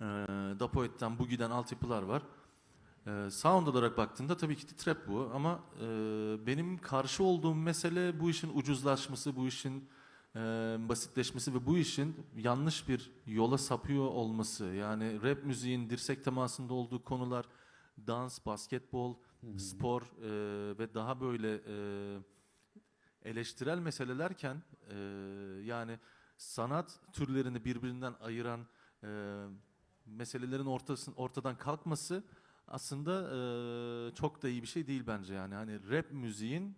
Ee, Dapoet'ten Boogie'den altyapılar var. Ee, sound olarak baktığında tabii ki de trap bu ama e, benim karşı olduğum mesele bu işin ucuzlaşması, bu işin e, basitleşmesi ve bu işin yanlış bir yola sapıyor olması. Yani rap müziğin dirsek temasında olduğu konular dans, basketbol, spor e, ve daha böyle e, eleştirel meselelerken e, yani sanat türlerini birbirinden ayıran e, meselelerin ortasın, ortadan kalkması aslında e, çok da iyi bir şey değil bence yani. Hani rap müziğin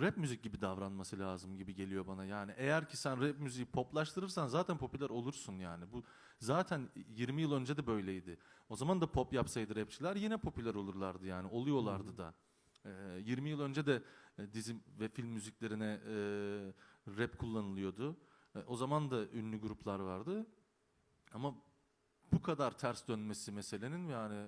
rap müzik gibi davranması lazım gibi geliyor bana. Yani eğer ki sen rap müziği poplaştırırsan zaten popüler olursun yani. Bu zaten 20 yıl önce de böyleydi. O zaman da pop yapsaydı rapçiler yine popüler olurlardı yani oluyorlardı da. E, 20 yıl önce de dizi ve film müziklerine e, rap kullanılıyordu. E, o zaman da ünlü gruplar vardı. Ama bu kadar ters dönmesi meselenin yani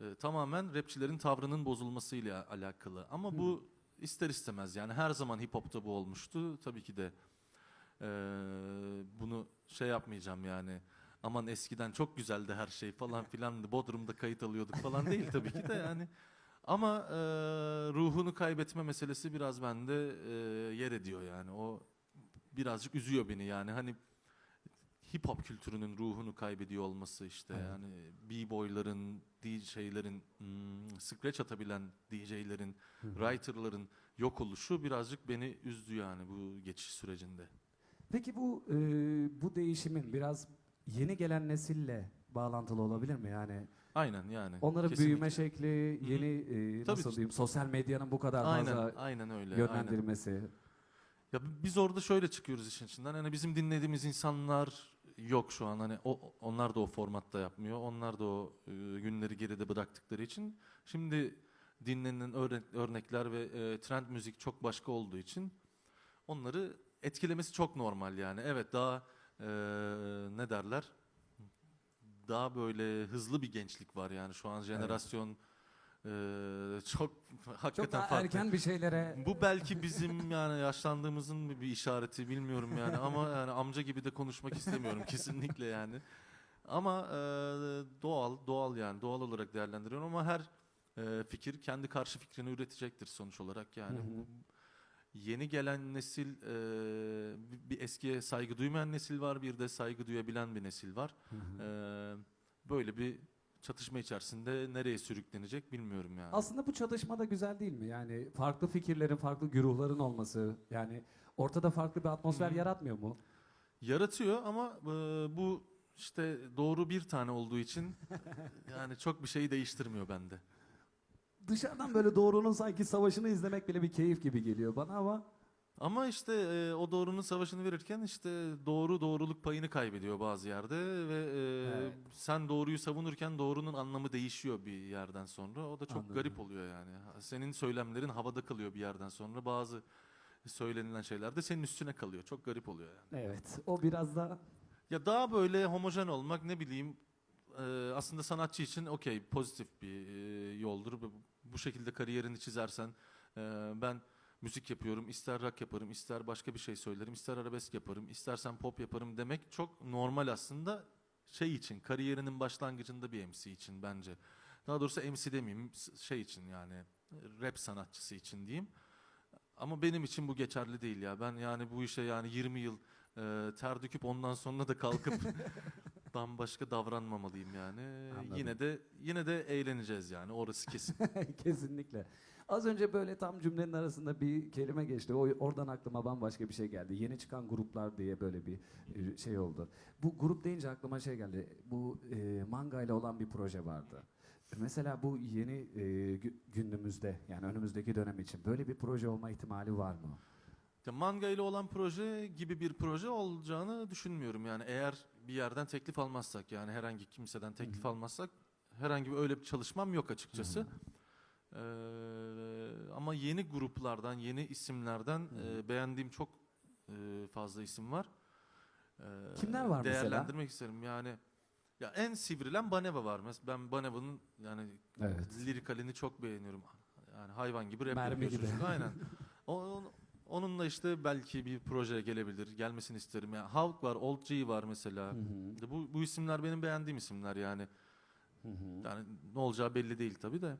e, tamamen rapçilerin tavrının bozulmasıyla alakalı. Ama bu ister istemez yani her zaman hip hop'ta bu olmuştu. Tabii ki de e, bunu şey yapmayacağım yani. Aman eskiden çok güzeldi her şey falan filan. Bodrum'da kayıt alıyorduk falan değil tabii ki de yani. Ama e, ruhunu kaybetme meselesi biraz bende e, yer ediyor yani. O birazcık üzüyor beni yani. Hani hip hop kültürünün ruhunu kaybediyor olması işte Evet. yani b-boyların, DJ'lerin, hmm, scratch atabilen DJ'lerin, writer'ların yok oluşu birazcık beni üzdü yani bu geçiş sürecinde. Peki bu e, bu değişimin biraz yeni gelen nesille bağlantılı olabilir mi? Yani Aynen yani. onların kesinlikle. büyüme şekli, yeni e, Tabii. nasıl diyeyim sosyal medyanın bu kadar Aynen, fazla aynen öyle. aynen. yönlendirmesi. Ya bi- biz orada şöyle çıkıyoruz işin içinden. Hani bizim dinlediğimiz insanlar yok şu an. Hani o onlar da o formatta yapmıyor. Onlar da o e, günleri geride bıraktıkları için şimdi dinlenen örne- örnekler ve e, trend müzik çok başka olduğu için onları etkilemesi çok normal yani. Evet daha e, ne derler? Daha böyle hızlı bir gençlik var yani şu an jenerasyon e, çok hakikaten Çok daha farklı. erken bir şeylere Bu belki bizim yani yaşlandığımızın bir işareti bilmiyorum yani ama yani amca gibi de konuşmak istemiyorum kesinlikle yani. Ama e, doğal doğal yani doğal olarak değerlendiriyorum ama her e, fikir kendi karşı fikrini üretecektir sonuç olarak yani. Hı hı. Bu Yeni gelen nesil e, bir- eskiye saygı duymayan nesil var bir de saygı duyabilen bir nesil var. E, böyle bir çatışma içerisinde nereye sürüklenecek bilmiyorum yani. Aslında bu çatışma da güzel değil mi? Yani farklı fikirlerin, farklı güruhların olması, yani ortada farklı bir atmosfer Hı hı. yaratmıyor mu? Yaratıyor ama e, bu işte doğru bir tane olduğu için yani çok bir şeyi değiştirmiyor bende. Dışarıdan böyle doğrunun sanki savaşını izlemek bile bir keyif gibi geliyor bana ama Ama işte e, o doğrunun savaşını verirken işte doğru doğruluk payını kaybediyor bazı yerde ve e, Evet. sen doğruyu savunurken doğrunun anlamı değişiyor bir yerden sonra. O da çok Anladım. garip oluyor yani. Senin söylemlerin havada kalıyor bir yerden sonra. Bazı söylenilen şeyler de senin üstüne kalıyor. Çok garip oluyor yani. evet o biraz da Ya daha böyle homojen olmak ne bileyim e, aslında sanatçı için okey pozitif bir e, yoldur. Bu- Bu şekilde kariyerini çizersen e, ben müzik yapıyorum, ister rock yaparım, ister başka bir şey söylerim, ister arabesk yaparım, istersen pop yaparım demek çok normal aslında şey için, kariyerinin başlangıcında bir MC için bence. Daha doğrusu MC demeyeyim, şey için yani rap sanatçısı için diyeyim. Ama benim için bu geçerli değil ya. Ben yani bu işe yani 20 yıl e, ter döküp ondan sonra da kalkıp bambaşka davranmamalıyım yani. Anladım. Yine de yine de eğleneceğiz yani orası kesin. kesinlikle. Az önce böyle tam cümlenin arasında bir kelime geçti. O oradan aklıma bambaşka bir şey geldi. Yeni çıkan gruplar diye böyle bir e, şey oldu. Bu grup deyince aklıma şey geldi. Bu e, manga ile olan bir proje vardı. Mesela bu yeni e, gü- günümüzde yani önümüzdeki dönem için böyle bir proje olma ihtimali var mı? Ya manga ile olan proje gibi bir proje olacağını düşünmüyorum yani eğer bir yerden teklif almazsak yani herhangi kimseden teklif almazsak herhangi bir öyle bir çalışmam yok açıkçası. Ee, ama yeni gruplardan, yeni isimlerden e, beğendiğim çok e, fazla isim var. Ee, Kimler var mesela? Değerlendirmek isterim yani. Ya en sivrilen Baneva var. Mes- Ben Baneva'nın yani Evet. lirikalini çok beğeniyorum. Yani hayvan gibi rap Mermi yapıyor gibi. çocuk. Aynen. O, o- Onunla işte belki bir proje gelebilir. Gelmesini isterim. Yani Hulk var, Old G var mesela. Bu, bu isimler benim beğendiğim isimler yani. Yani ne olacağı belli değil tabii de.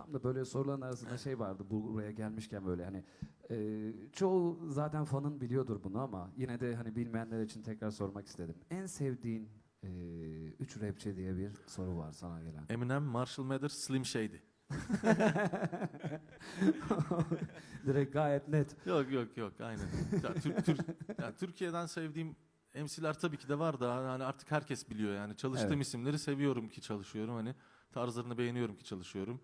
Tam da böyle soruların arasında şey vardı buraya gelmişken böyle hani e, çoğu zaten fanın biliyordur bunu ama yine de hani bilmeyenler için tekrar sormak istedim. En sevdiğin e, üç rapçi diye bir soru var sana gelen. Eminem, Marshall Mathers, Slim Shady. Direkt gayet net. Yok yok yok aynen. Ya, Türk, Türk, ya, Türkiye'den sevdiğim MC'ler tabii ki de var da hani artık herkes biliyor yani. Çalıştığım Evet. isimleri seviyorum ki çalışıyorum hani. Tarzlarını beğeniyorum ki çalışıyorum.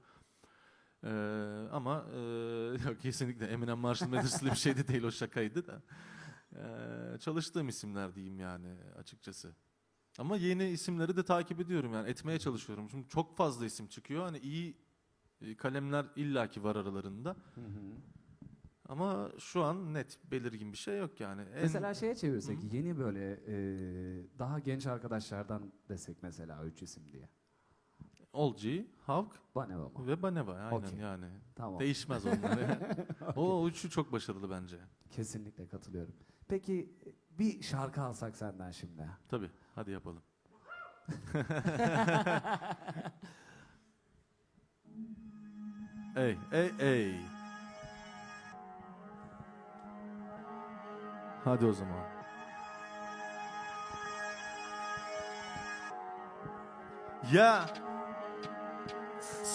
Ee, ama e, yok kesinlikle Eminem Marshall Mathers Slim Shady değil o şakaydı da. Ee, çalıştığım isimler diyeyim yani açıkçası. Ama yeni isimleri de takip ediyorum yani etmeye çalışıyorum. Şimdi çok fazla isim çıkıyor. Hani iyi e, kalemler illaki var aralarında. Ama şu an net belirgin bir şey yok yani. En, Mesela şeye çevirsek Hı. yeni böyle e, daha genç arkadaşlardan desek mesela üç isim diye. Olci, Havk Baneva mı? ve Baneva aynen Okey. yani. Tamam. Değişmez onlar. o üçü çok başarılı bence. Kesinlikle katılıyorum. Peki bir şarkı alsak senden şimdi. Tabii hadi yapalım. ey ey ey. Hadi o zaman. Ya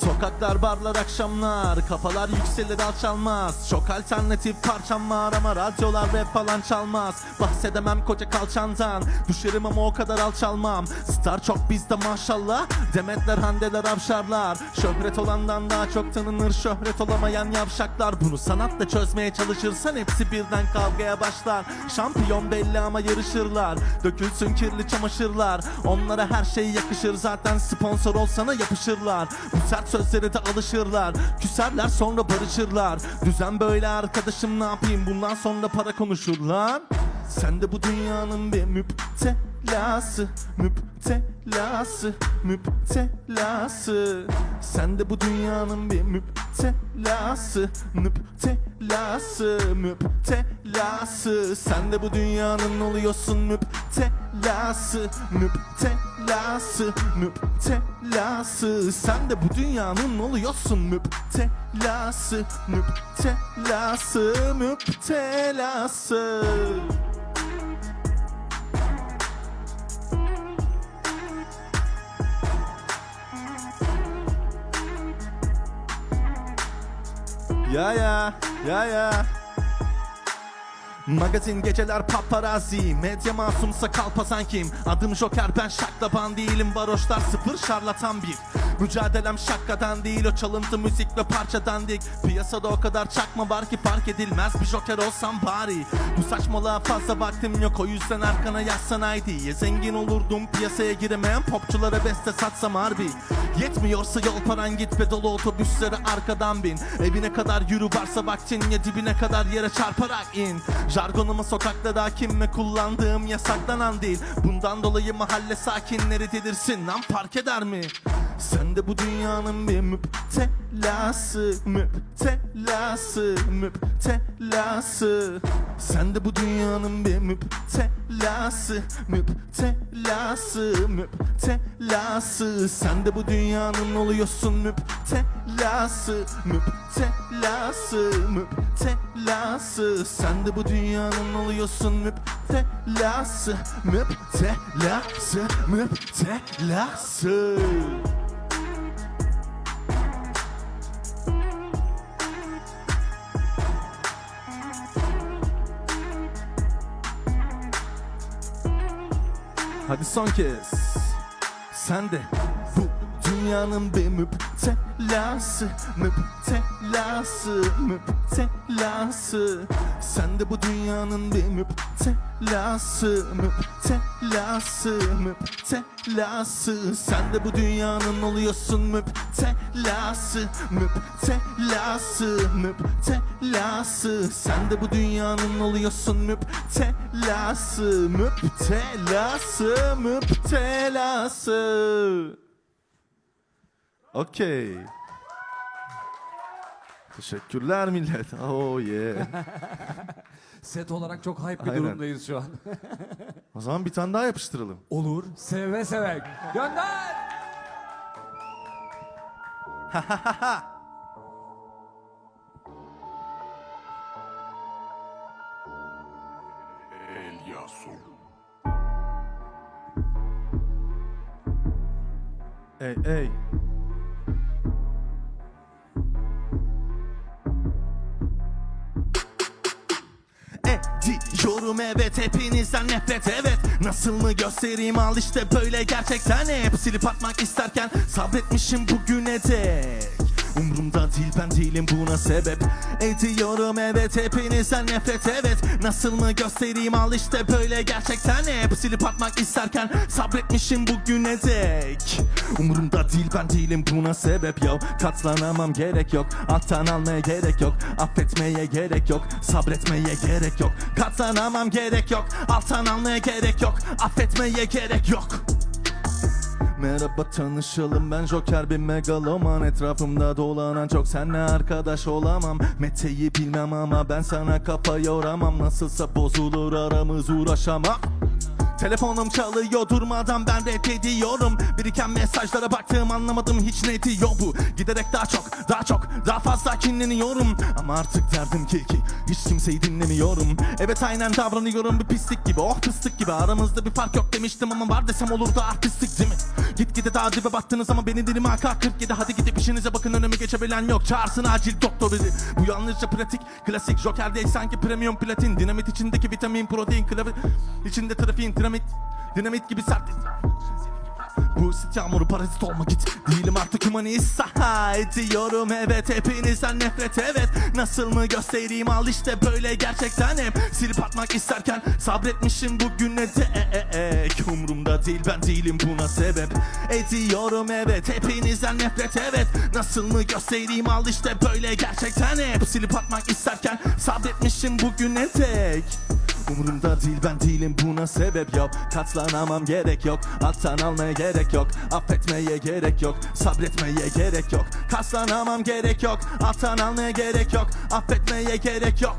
Sokaklar, barlar, akşamlar Kafalar yükselir alçalmaz Çok alternatif parçam var ama radyolar rap falan çalmaz. Bahsedemem koca kalçandan Düşerim ama o kadar alçalmam Star çok bizde maşallah Demetler, Handeler, Avşarlar. Şöhret olandan daha çok tanınır Şöhret olamayan yavşaklar. Bunu sanatla çözmeye çalışırsan Hepsi birden kavgaya başlar. Şampiyon belli ama yarışırlar. Dökülsün kirli çamaşırlar. Onlara her şey yakışır Zaten sponsor olsana yapışırlar. Bu sert sözlere de alışırlar. Küserler sonra barışırlar. Düzen böyle arkadaşım ne yapayım? Bundan sonra para konuşur lan Sen de bu dünyanın bir müptelası Müptelası Müptelası. Sen de bu dünyanın bir müptelası Müptelası Müptelası. Sen de bu dünyanın oluyorsun müptelası Müptelası Müptelası. Sen de bu dünyanın oluyorsun müptelası Müptelası Müptelası Ya ya, ya ya. Magazin geceler paparazzi. Medya masumsa kalpasan kim? Adım Joker ben şaklaban değilim. Varoşlar sıfır şarlatan bir. Mücadelem şakkadan değil o çalıntı müzik ve parçadan dik Piyasada o kadar çakma var ki fark edilmez. Bir joker olsam bari. Bu saçmalığa fazla vaktim yok. O yüzden arkana yazsan haydi. Ya zengin olurdum piyasaya giremeyen popçulara beste satsam harbi. Yetmiyorsa yol paran git ve dolu otobüslere arkadan bin. Evine kadar yürü varsa vaktin ya dibine kadar yere çarparak in Jargonumu sokakta hakim ve kullandığım yasaklanan değil Bundan dolayı mahalle sakinleri delirsin lan fark eder mi? Sen de bu dünyanın bir müptelası Müptelası Müptelası. Sen de bu dünyanın bir müptelası Müptelası Müptelası. Sen de bu dünyanın oluyorsun müptelası Müptelası Müptelası. Sen de bu dünyanın oluyorsun müptelası Müptelası Müptelası Hadi son kez. Sen de dünyanın bir müptelası Müptelası Müptelası. Sen de bu dünyanın bir müptelası Müptelası Müptelası. Sen de bu dünyanın oluyorsun müptelası Müptelası Müptelası. Sen de bu dünyanın oluyorsun müptelası Müptelası Müptelası Okey. Teşekkürler millet. Oh yeah. Set olarak çok hype bir Aynen. durumdayız şu an. O zaman bir tane daha yapıştıralım. Olur. Seve seve. Gönder. El Yaso. Ey ey. Evet hepinizden nefret evet. Nasıl mı göstereyim al işte böyle gerçekten. Hep Silip atmak isterken sabretmişim bugüne dek Umrumda değil ben değilim buna sebep. Ediyorum evet hepinizden nefret evet. Nasıl mı göstereyim al işte böyle. Gerçekten hep Silip atmak isterken sabretmişim bugüne dek. Umurumda değil ben değilim buna sebep yo. Katlanamam gerek yok Alttan almaya gerek yok. Affetmeye gerek yok Sabretmeye gerek yok. Katlanamam gerek yok Alttan almaya gerek yok. Affetmeye gerek yok Merhaba tanışalım. Ben Joker bir megaloman. Etrafımda dolanan çok senle arkadaş olamam. Mete'yi bilmem ama ben sana kafa yoramam. Nasılsa bozulur aramız uğraşamam Telefonum çalıyor durmadan ben reddediyorum Biriken mesajlara baktığım anlamadım hiç ne diyor bu. Giderek daha çok daha çok daha fazla kinleniyorum. Ama artık derdim ki ki hiç kimseyi dinlemiyorum. Evet aynen davranıyorum bir pislik gibi oh fıstık gibi. Aramızda bir fark yok demiştim ama var desem olurdu artistik değil mi? Gitgide daha dibe battınız ama beni dilime AK-47 Hadi gidip işinize bakın önüme geçebilen yok. Çağırsın acil doktor biri Bu yalnızca pratik klasik. Joker değil sanki premium platin. Dinamit içindeki vitamin protein klavye içinde trafiğin dinamit Dinamit gibi sert. Bu sit yağmuru parazit olma git Değilim artık humanist. Ediyorum evet hepinizden nefret evet. Nasıl mı göstereyim al işte böyle gerçekten hep Silip atmak isterken sabretmişim bugüne dek Umrumda değil ben değilim buna sebep. Ediyorum evet hepinizden nefret evet. Nasıl mı göstereyim al işte böyle gerçekten hep Silip atmak isterken sabretmişim bugüne dek Umurumda değil ben değilim buna sebep yok. Katlanamam gerek yok. Alttan almaya gerek yok. Affetmeye gerek yok. Sabretmeye gerek yok. Katlanamam gerek yok. Alttan almaya gerek yok. Affetmeye gerek yok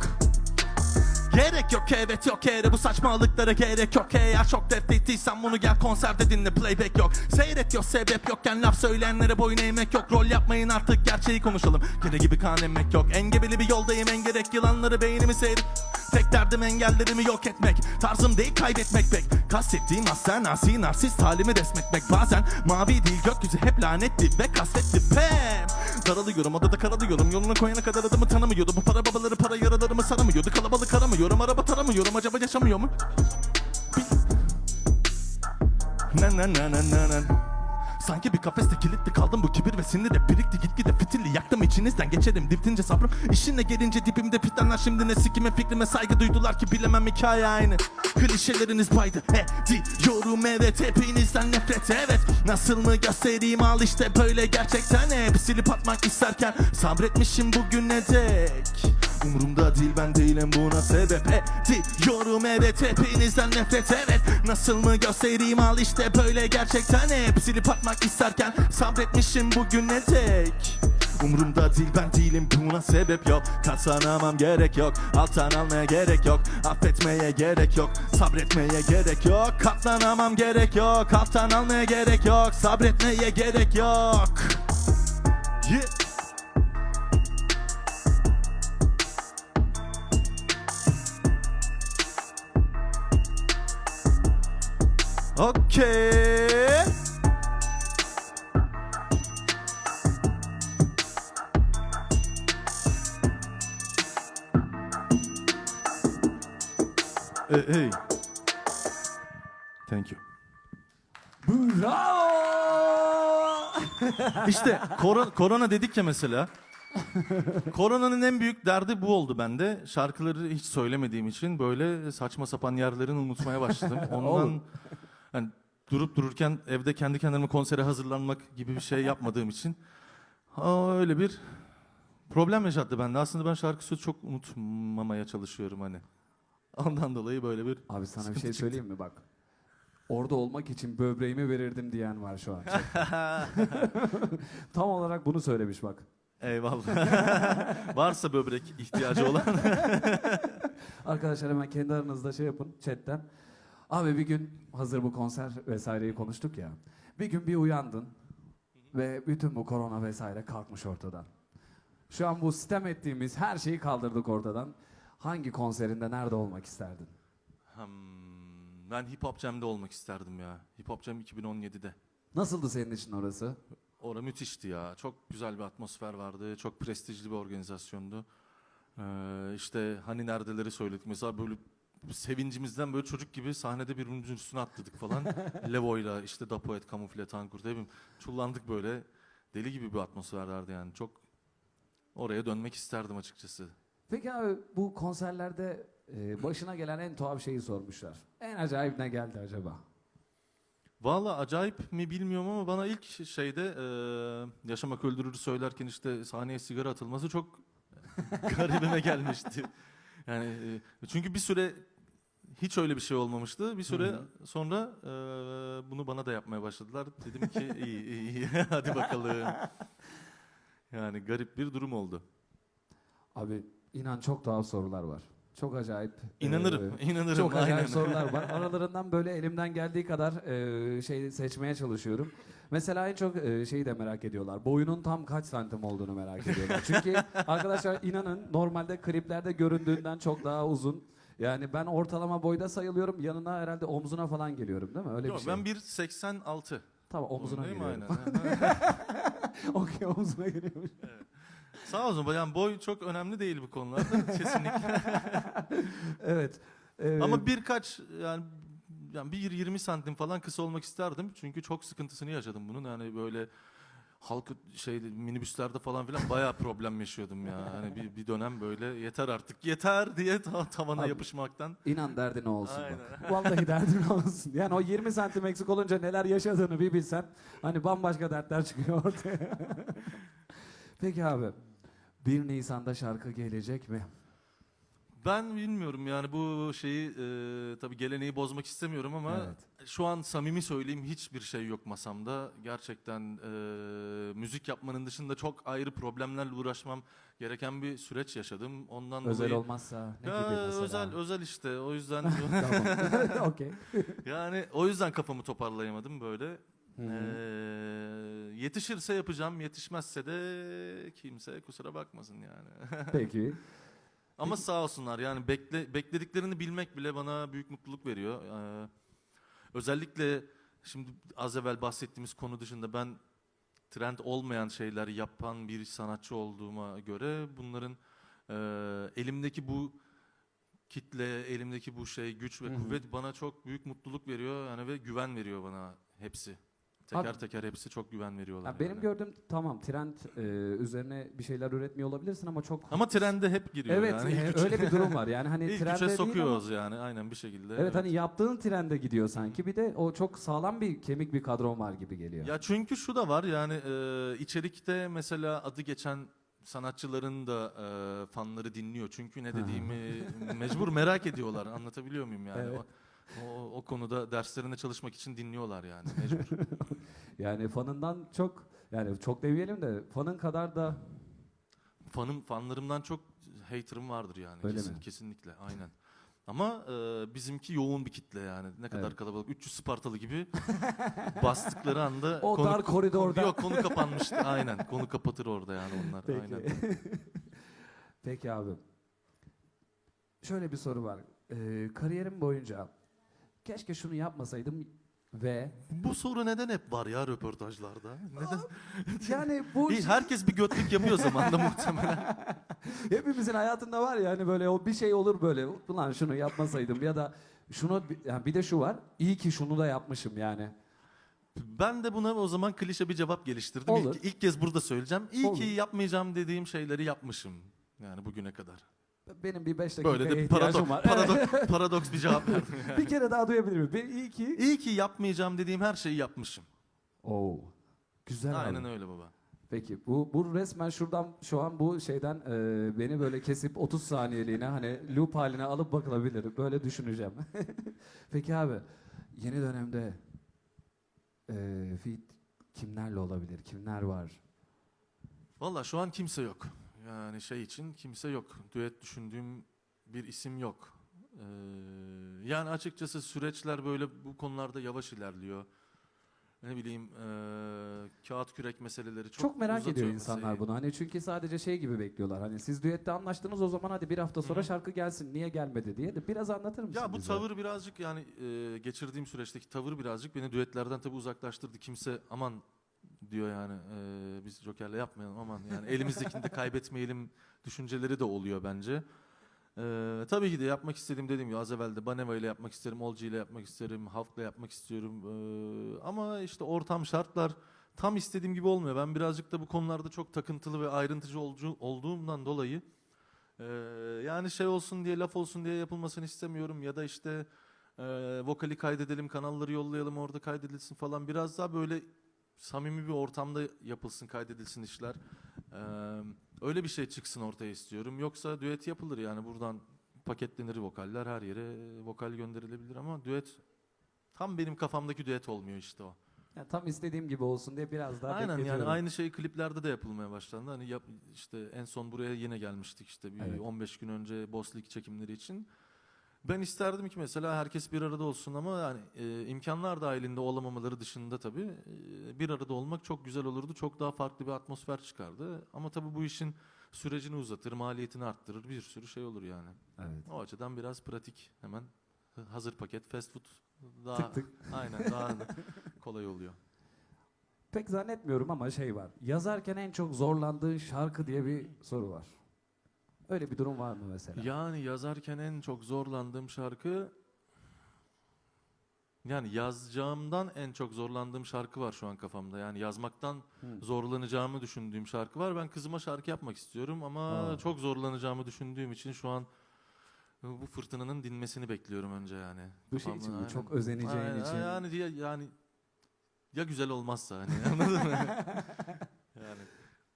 Gerek yok evet yok kere bu saçmalıklara gerek yok. Eğer çok dert ettiysen bunu gel konserde dinle playback yok. Seyret yok sebep yokken laf söyleyenlere boyun eğmek yok. Rol yapmayın artık gerçeği konuşalım. Kere gibi kan emmek yok. Engebeli bir yoldayım en gerek yılanları beynimi seyret Tek derdim engellerimi yok etmek. Tarzım değil kaybetmek pek. Kastettiğim aslen asi narsist halimi resmetmek. Bazen mavi değil gökyüzü hep lanetli ve kasvetli. Pem! Daralıyorum odada karalıyorum. Yoluna koyana kadar adımı tanımıyordu Bu para babaları para yaralarımı saramıyordu. Kalabalık aramıyorum araba taramıyorum Acaba yaşamıyor mu? Na na na na na na Sanki bir kafeste kilitli kaldım. Bu kibir ve sinir hep birikti. Gitgide fitilli yaktım içinizden. Geçerim diptince sabrım. İşine gelince dibimde pitlenler şimdi ne sikime fikrime saygı duydular ki bilemem. Hikaye aynı. Klişeleriniz baydı. Ediyorum evet. Hepinizden nefret evet. Nasıl mı göstereyim? Al işte böyle gerçekten. Hep Silip atmak isterken sabretmişim bugüne dek Umurumda değil ben değilim buna sebep. Ediyorum evet hepinizden nefret evet. Nasıl mı göstereyim al işte böyle gerçekten. Hep Silip atmak isterken sabretmişim bugüne dek Umurumda değil ben değilim buna sebep yok. Katlanamam gerek yok Alttan almaya gerek yok. Affetmeye gerek yok Sabretmeye gerek yok. Katlanamam gerek yok Alttan almaya gerek yok. Sabretmeye gerek yok. Yeah. Okay. Ey ey. Thank you. Bravo. İşte korona, korona dedik ya mesela. Koronanın en büyük derdi bu oldu bende. Şarkıları hiç söylemediğim için böyle saçma sapan yerlerini unutmaya başladım. Ondan. Hani durup dururken evde kendi kendime konsere hazırlanmak gibi bir şey yapmadığım için aa, öyle bir problem yaşattı bende. Aslında ben şarkı sözü çok unutmamaya çalışıyorum hani. Ondan dolayı böyle bir Abi sana bir şey söyleyeyim mi bak. Orada olmak için böbreğimi verirdim diyen var şu an. Tam olarak bunu söylemiş bak. Eyvallah. Varsa böbrek ihtiyacı olan. Arkadaşlar hemen kendi aranızda şey yapın chatten. Abi bir gün hazır bu konser vesaireyi konuştuk ya. Bir gün bir uyandın ve bütün bu korona vesaire kalkmış ortadan. Şu an bu sistem ettiğimiz her şeyi kaldırdık ortadan. Hangi konserinde nerede olmak isterdin? Hmm, ben Hip Hop Jam'de olmak isterdim ya. Hip Hop Jam 2017'de. Nasıldı senin için orası? Orada müthişti ya. Çok güzel bir atmosfer vardı. Çok prestijli bir organizasyondu. Ee, işte hani neredeleri söyledik. Mesela böyle sevincimizden böyle çocuk gibi sahnede birbirimizin üstüne atladık falan. Levo'yla işte Dapoet, Kamufle, Tankurt hepim çullandık böyle. Deli gibi bir atmosfer vardı yani. Çok oraya dönmek isterdim açıkçası. Peki abi bu konserlerde e, başına gelen en tuhaf şeyi sormuşlar. En acayip ne geldi acaba? Valla acayip mi bilmiyorum ama bana ilk şeyde e, yaşamak öldürür söylerken işte sahneye sigara atılması çok garibime gelmişti. Yani e, çünkü bir süre hiç öyle bir şey olmamıştı. Bir süre Hı sonra e, bunu bana da yapmaya başladılar. Dedim ki iyi iyi iyi hadi bakalım. Yani garip bir durum oldu. Abi inan çok tuhaf sorular var. Çok acayip. İnanırım, e, inanırım. Çok acayip aynen. sorular var. Aralarından böyle elimden geldiği kadar e, şey seçmeye çalışıyorum. Mesela en çok e, şeyi de merak ediyorlar. Boyunun tam kaç santim olduğunu merak ediyorlar. Çünkü arkadaşlar inanın normalde kliplerde göründüğünden çok daha uzun. Yani ben ortalama boyda sayılıyorum. Yanına herhalde omzuna falan geliyorum değil mi? Öyle Yok, bir şey. Ben 1.86. Tamam omzuna Değil mi? geliyorum. Aynen. Okey omzuna geliyormuş. Sağ olsun. Yani boy çok önemli değil bu konularda kesinlikle. evet. e, Ama birkaç yani yani bir 20 santim falan kısa olmak isterdim. Çünkü çok sıkıntısını yaşadım bunun. Yani böyle halk şey minibüslerde falan filan bayağı problem yaşıyordum ya. Hani bir, bir dönem böyle yeter artık yeter diye ta- tavana Abi, yapışmaktan. İnan derdin olsun Aynen. bak. Vallahi derdin olsun. Yani o 20 santim eksik olunca neler yaşadığını bir bilsen hani bambaşka dertler çıkıyor ortaya. Peki abi 1 Nisan'da şarkı gelecek mi? Ben bilmiyorum yani bu şeyi e, tabii geleneği bozmak istemiyorum ama Evet. şu an samimi söyleyeyim hiçbir şey yok masamda. Gerçekten e, müzik yapmanın dışında çok ayrı problemlerle uğraşmam gereken bir süreç yaşadım. Ondan Özel dolayı olmazsa ne Ya, gibi mesela? özel özel işte o yüzden tamam. Okey. yani o yüzden kafamı toparlayamadım böyle. Hı hı. Ee, yetişirse yapacağım, yetişmezse de kimse kusura bakmasın yani. Peki. Ama sağ olsunlar yani bekle, beklediklerini bilmek bile bana büyük mutluluk veriyor. Ee, özellikle şimdi az evvel bahsettiğimiz konu dışında ben trend olmayan şeyler yapan bir sanatçı olduğuma göre bunların e, elimdeki bu kitle, elimdeki bu şey güç ve kuvvet bana çok büyük mutluluk veriyor yani ve güven veriyor bana hepsi. Teker Abi- teker hepsi çok güven veriyorlar. Ya benim yani. gördüğüm tamam trend e, üzerine bir şeyler üretmiyor olabilirsin ama çok Ama trende hep giriyor Evet yani. e, İlk öyle bir durum var. Yani hani İlk trende üçe değil ama- sokuyoruz yani aynen bir şekilde. Evet, hani yaptığın trende gidiyor sanki. Bir de o çok sağlam bir kemik bir kadron var gibi geliyor. Ya çünkü şu da var yani e, içerikte mesela adı geçen sanatçıların da e, fanları dinliyor. Çünkü ne dediğimi mecbur merak ediyorlar. Anlatabiliyor muyum yani? Evet. O, o, o konuda derslerinde çalışmak için dinliyorlar yani mecbur. Yani fanından çok yani çok demeyelim de fanın kadar da Fanım fanlarımdan çok haterım vardır yani. Öyle Kesin, mi? Kesinlikle aynen. Ama e, bizimki yoğun bir kitle yani. Ne kadar Evet. kalabalık. 300 Spartalı gibi bastıkları anda O dar koridorda. Yok konu kapanmıştı. aynen. Konu kapatır orada yani onlar. Peki. Aynen. Peki abi. Şöyle bir soru var. Ee, kariyerim boyunca keşke şunu yapmasaydım ve Bu soru neden hep var ya röportajlarda? Neden? yani bu İyi, herkes bir götlük yapıyor zamanda muhtemelen. hepimizin hayatında var ya hani böyle o bir şey olur böyle ulan şunu yapmasaydım ya da şunu yani bir de şu var iyi ki şunu da yapmışım yani. Ben de buna o zaman klişe bir cevap geliştirdim. Olur. İlk, ilk kez burada söyleyeceğim. İyi Olur. ki yapmayacağım dediğim şeyleri yapmışım. Yani bugüne kadar. Benim bir beş dakikaya Böyle de ihtiyacım paradoks, var. paradoks, paradoks bir cevap verdim. yani. bir kere daha duyabilir miyim? Bir, iyi ki. İyi ki yapmayacağım dediğim her şeyi yapmışım. Oo. Güzel Aynen abi. öyle baba. Peki bu bu resmen şuradan şu an bu şeyden e, beni böyle kesip 30 saniyeliğine hani loop haline alıp bakılabilir. Böyle düşüneceğim. Peki abi yeni dönemde e, feat kimlerle olabilir? Kimler var? Valla şu an kimse yok. Yani şey için kimse yok. Düet düşündüğüm bir isim yok. Ee, yani açıkçası süreçler böyle bu konularda yavaş ilerliyor. Ne bileyim eee, kağıt kürek meseleleri çok Çok, merak uzatıyor ediyor insanlar meseleyi. bunu. Hani çünkü sadece şey gibi bekliyorlar. Hani siz düette anlaştınız o zaman hadi bir hafta sonra şarkı gelsin. Niye gelmedi diye de biraz anlatır mısın Ya bu bize? tavır birazcık yani eee, geçirdiğim süreçteki tavır birazcık beni düetlerden tabii uzaklaştırdı. Kimse aman diyor yani eee, biz Joker'le yapmayalım aman yani elimizdekini de kaybetmeyelim düşünceleri de oluyor bence. Eee, tabii ki de yapmak istediğim dediğim gibi az evvel de Baneva ile yapmak isterim, Olci ile yapmak isterim, Halk'la yapmak istiyorum. Eee, ama işte ortam şartlar tam istediğim gibi olmuyor. Ben birazcık da bu konularda çok takıntılı ve ayrıntıcı olcu- olduğumdan dolayı eee, yani şey olsun diye laf olsun diye yapılmasını istemiyorum ya da işte eee, vokali kaydedelim, kanalları yollayalım orada kaydedilsin falan. Biraz daha böyle samimi bir ortamda yapılsın, kaydedilsin işler. Eee, öyle bir şey çıksın ortaya istiyorum. Yoksa düet yapılır yani buradan paketlenir vokaller her yere vokal gönderilebilir ama düet tam benim kafamdaki düet olmuyor işte o. Yani tam istediğim gibi olsun diye biraz daha Aynen yani aynı şey kliplerde de yapılmaya başlandı. Hani yap, işte en son buraya yine gelmiştik işte bir Evet. 15 gün önce Boss League çekimleri için. Ben isterdim ki mesela herkes bir arada olsun ama yani e, imkanlar dahilinde olamamaları dışında tabii e, bir arada olmak çok güzel olurdu. Çok daha farklı bir atmosfer çıkardı. Ama tabii bu işin sürecini uzatır, maliyetini arttırır, bir sürü şey olur yani. Evet. O açıdan biraz pratik hemen hazır paket fast food daha Tık tık. aynen daha kolay oluyor. Pek zannetmiyorum ama şey var. Yazarken en çok zorlandığın şarkı diye bir soru var. Öyle bir durum var mı mesela? Yani yazarken en çok zorlandığım şarkı yani yazacağımdan en çok zorlandığım şarkı var şu an kafamda. Yani yazmaktan Hı. zorlanacağımı düşündüğüm şarkı var. Ben kızıma şarkı yapmak istiyorum ama Aa. çok zorlanacağımı düşündüğüm için şu an bu fırtınanın dinmesini bekliyorum önce yani. Bu şey için mi? Çok özeneceğin Aynen, için. Yani diye yani ya güzel olmazsa hani anladın mı?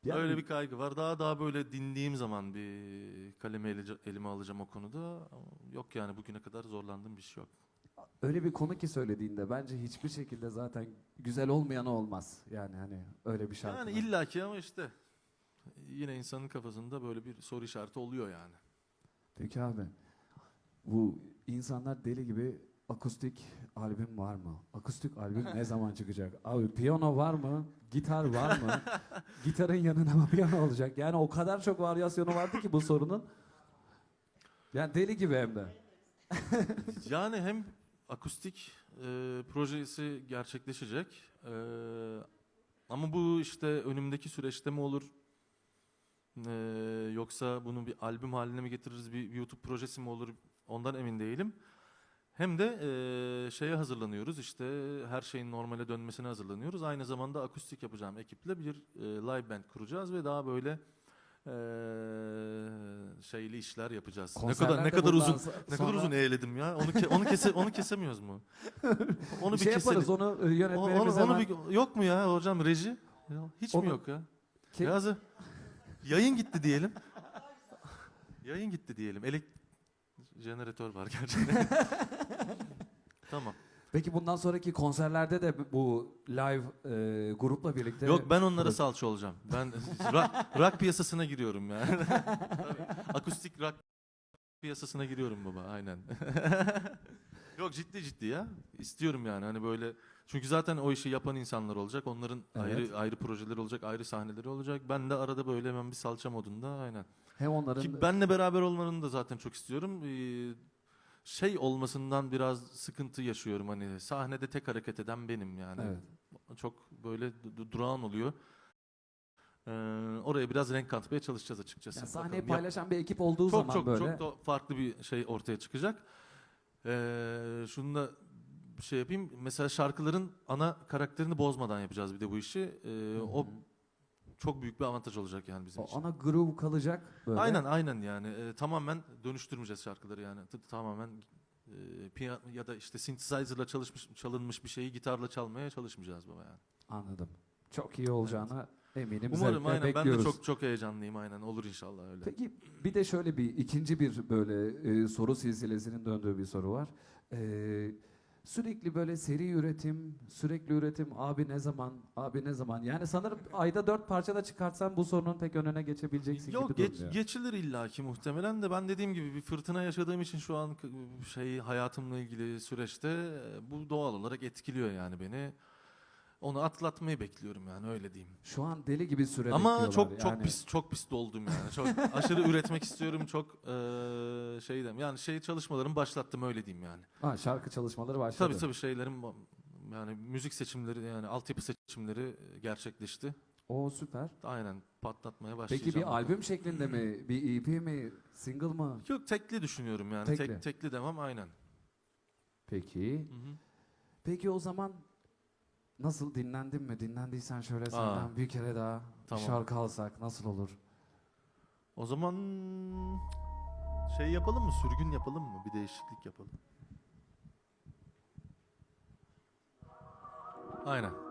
yani Öyle bir kaygı var. Daha daha böyle dinlediğim zaman bir kalemi ele- elime alacağım o konuda. Ama Yok yani bugüne kadar zorlandığım bir şey yok. öyle bir konu ki söylediğinde bence hiçbir şekilde zaten güzel olmayanı olmaz. Yani hani öyle bir şarkı. Yani illaki ama işte yine insanın kafasında böyle bir soru işareti oluyor yani. Peki abi. Bu insanlar deli gibi akustik albüm var mı? Akustik albüm ne zaman çıkacak? Abi piyano var mı? Gitar var mı? Gitarın yanına mı piyano olacak? Yani o kadar çok varyasyonu vardı ki bu sorunun. Yani deli gibi hem de. Yani hem akustik e, projesi gerçekleşecek. E, ama bu işte önümdeki süreçte mi olur? E, yoksa bunu bir albüm haline mi getiririz? Bir YouTube projesi mi olur? Ondan emin değilim. Hem de e, şeye hazırlanıyoruz. İşte her şeyin normale dönmesine hazırlanıyoruz. Aynı zamanda akustik yapacağım ekiple bir e, live band kuracağız ve daha böyle e, şeyli işler yapacağız. Ne kadar ne Konserler kadar uzun so- ne kadar sonra uzun eğledim ya. Onu ke- onu kese onu kesemiyoruz mu? Onu bir bir şey keselim. yaparız onu e, yönetmenimiz onu, onu hemen- bir, yok mu ya hocam reji? Hiç Onu- mi yok ya? Ke- Yazı. Yayın gitti diyelim. Yayın gitti diyelim. Elek jeneratör var gerçekten. tamam. Peki bundan sonraki konserlerde de bu live e, grupla birlikte Yok ben onlara salça olacağım. Ben rock, rock piyasasına giriyorum yani. Tabii. Akustik rock piyasasına giriyorum baba aynen. Yok ciddi ciddi ya. İstiyorum yani hani böyle çünkü zaten o işi yapan insanlar olacak. Onların Evet. ayrı ayrı projeleri olacak, ayrı sahneleri olacak. Ben de arada böyle hemen bir salça modunda aynen. hem onların Ki benle beraber olmanı da zaten çok istiyorum. Ee, şey olmasından biraz sıkıntı yaşıyorum hani sahnede tek hareket eden benim yani. Evet. Çok böyle du- du- durağan oluyor. Ee, oraya biraz renk katmaya çalışacağız açıkçası. yani sahneyi Bakalım. Yap- paylaşan bir ekip olduğu çok zaman çok böyle çok da farklı bir şey ortaya çıkacak. Ee, şunu da şey yapayım. Mesela şarkıların ana karakterini bozmadan yapacağız bir de bu işi. Ee, Hı o. çok büyük bir avantaj olacak yani bizim o için. ana groove kalacak böyle. Aynen aynen yani Ee, tamamen dönüştürmeyeceğiz şarkıları yani T- tamamen e, piyano ya da işte synthesizer'la çalışmış çalınmış bir şeyi gitarla çalmaya çalışmayacağız baba yani. Anladım. Çok iyi olacağına eminim. Umarım Zevkle aynen ben de bekliyoruz. çok çok heyecanlıyım aynen olur inşallah öyle. Peki bir de şöyle bir ikinci bir böyle e, soru silsilesinin döndüğü bir soru var. E, Sürekli böyle seri üretim, sürekli üretim, abi ne zaman, abi ne zaman. Yani sanırım ayda dört parça da çıkartsan bu sorunun pek önüne geçebileceksin Yok gibi geç, durmuyor. geçilir illaki muhtemelen de ben dediğim gibi bir fırtına yaşadığım için şu an şey hayatımla ilgili süreçte e, bu doğal olarak etkiliyor yani beni. Onu atlatmayı bekliyorum yani öyle diyeyim. Şu an deli gibi süre Ama bekliyorlar çok çok yani. pis çok pis doldum yani. Çok aşırı üretmek istiyorum. Çok eee şeyden yani şey çalışmalarımı başlattım öyle diyeyim yani. Ha, şarkı çalışmaları başladı. Tabii tabii şeylerim yani müzik seçimleri yani altyapı seçimleri gerçekleşti. O süper. Aynen patlatmaya başlayacağım. Peki bir albüm şeklinde mi? Bir EP mi? Single mı? Yok tekli düşünüyorum yani. Tekli. Tek, tekli demem aynen. Peki. Peki o zaman nasıl dinlendin mi? Dinlendiysen şöyle senden bir kere daha Tamam. bir şarkı alsak nasıl olur? O zaman şey yapalım mı? Sürgün yapalım mı? Bir değişiklik yapalım. Aynen.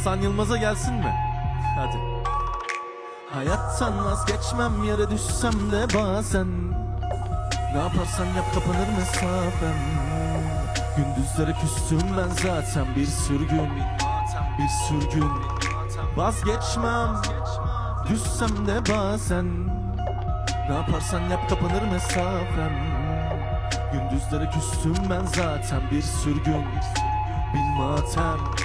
Hasan Yılmaz'a gelsin mi? Hadi. Hayattan vazgeçmem yere düşsem de bazen. Ne yaparsan yap kapanır mesafem. Gündüzlere küstüm ben zaten bir sürgün. Bir sürgün. Vazgeçmem. Düşsem de bazen. Ne yaparsan yap kapanır mesafem. Gündüzlere küstüm ben zaten bir sürgün. Bin matem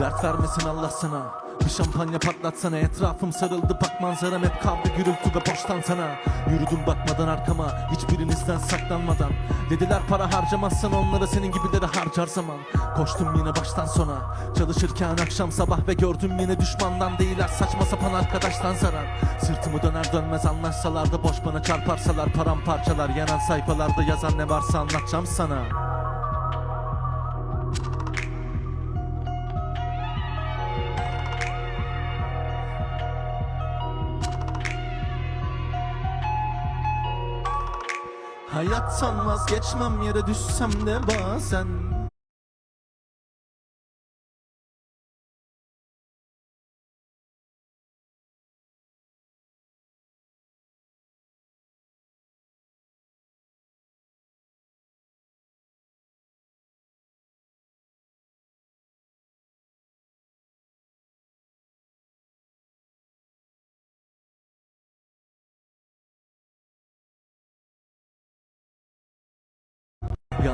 Dert vermesin Allah sana. Bir şampanya patlatsana Etrafım sarıldı bak manzaram Hep kavga gürültü ve boştan sana. Yürüdüm bakmadan arkama Hiçbirinizden saklanmadan. Dediler para harcamazsan onlara senin gibileri harcar zaman. Koştum yine baştan sona. Çalışırken akşam sabah ve gördüm yine düşmandan değiller. Saçma sapan arkadaştan zarar. Sırtımı döner dönmez anlaşsalar da Boş bana çarparsalar paramparçalar. Yanan sayfalarda yazan ne varsa anlatacağım sana Hayattan vazgeçmem yere düşsem de bazen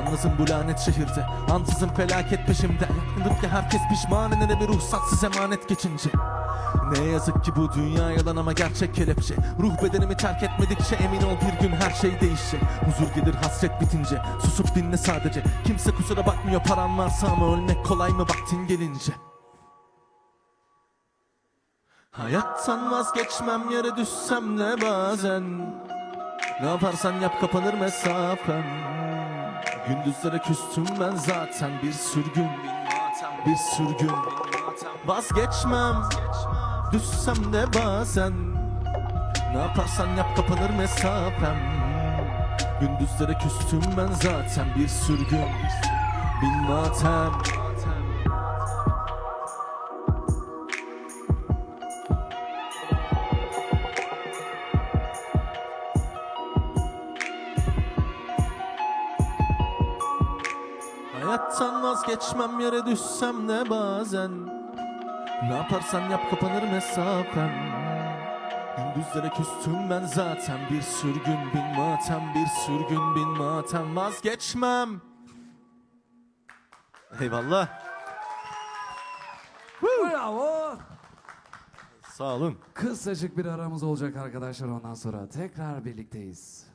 Yalnızım bu lanet şehirde. Ansızın felaket peşimde. Yakındım ki herkes pişman. Enine bir ruhsatsız emanet geçince. Ne yazık ki bu dünya yalan ama gerçek kelepçe. Ruh bedenimi terk etmedikçe emin ol bir gün her şey değişecek. Huzur gelir hasret bitince. Susup dinle sadece. Kimse kusura bakmıyor paran varsa ama ölmek kolay mı vaktin gelince? Hayattan vazgeçmem yere düşsem de bazen. Ne yaparsan yap kapanır mesafem Gündüzlere küstüm ben zaten bir sürgün Bir sürgün. Vazgeçmem Düşsem de bazen. Ne yaparsan yap kapanır mesafem. Gündüzlere küstüm ben zaten bir sürgün. Bin matem vazgeçmem yere düşsem de bazen? Ne yaparsan yap kapanır mesafem Gündüzlere küstüm ben zaten. Bir sürgün bin matem Bir sürgün bin matem. Vazgeçmem. Eyvallah. Bravo! Sağ olun. Kısacık bir aramız olacak arkadaşlar ondan sonra. Tekrar birlikteyiz.